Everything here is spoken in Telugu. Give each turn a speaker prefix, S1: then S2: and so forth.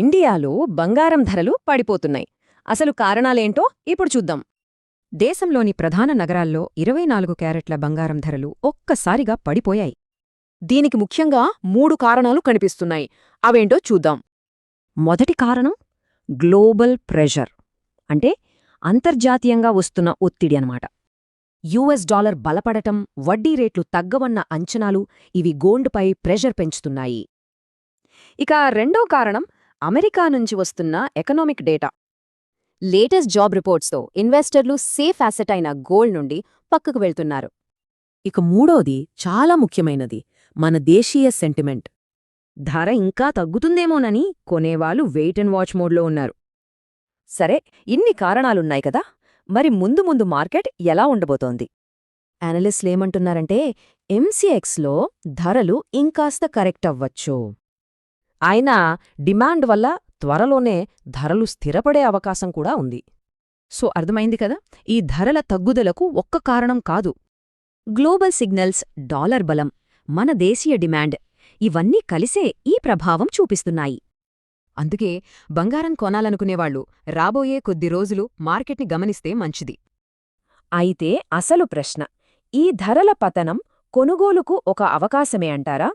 S1: ఇండియాలో బంగారం ధరలు పడిపోతున్నాయి. అసలు కారణాలేంటో ఇప్పుడు చూద్దాం.
S2: దేశంలోని ప్రధాన నగరాల్లో ఇరవై నాలుగు క్యారెట్ల బంగారం ధరలు ఒక్కసారిగా పడిపోయాయి.
S1: దీనికి ముఖ్యంగా మూడు కారణాలు కనిపిస్తున్నాయి. అవేంటో చూద్దాం.
S2: మొదటి కారణం గ్లోబల్ ప్రెషర్ అంటే అంతర్జాతీయంగా వస్తున్న ఒత్తిడి అనమాట యుఎస్ డాలర్ బలపడటం వడ్డీ రేట్లు తగ్గవన్న అంచనాలు ఇవి గోల్డ్పై ప్రెషర్ పెంచుతున్నాయి.
S1: ఇక రెండో కారణం అమెరికా నుంచి వస్తున్న ఎకనామిక్ డేటా. లేటెస్ట్ జాబ్ రిపోర్ట్స్తో ఇన్వెస్టర్లు సేఫ్ అసెట్ అయిన గోల్డ్ నుండి పక్కకు వెళ్తున్నారు.
S2: ఇక మూడోది చాలా ముఖ్యమైనది మన దేశీయ సెంటిమెంట్. ధర ఇంకా తగ్గుతుందేమోనని కొనేవాళ్ళు వెయిట్ అండ్ వాచ్ మోడ్లో ఉన్నారు.
S1: సరే ఇన్ని కారణాలున్నాయి కదా మరి ముందు ముందు మార్కెట్ ఎలా ఉండబోతోంది?
S2: అనలిస్ట్లేమంటున్నారంటే ఎంసీఎక్స్లో ధరలు ఇంకాస్త కరెక్ట్ అవ్వచ్చు. అయినా డిమాండ్ వల్ల త్వరలోనే ధరలు స్థిరపడే అవకాశం కూడా ఉంది. సో అర్థమైంది కదా? ఈ ధరల తగ్గుదలకు ఒక్క కారణం కాదు. గ్లోబల్ సిగ్నల్స్ డాలర్ బలం మన దేశీయ డిమాండ్ ఇవన్నీ కలిసే ఈ ప్రభావం చూపిస్తున్నాయి. అందుకే బంగారం కొనాలనుకునేవాళ్ళు రాబోయే కొద్ది రోజులు మార్కెట్ని గమనిస్తే మంచిది.
S1: అయితే అసలు ప్రశ్న ఈ ధరల పతనం కొనుగోలుకు ఒక అవకాశమే అంటారా?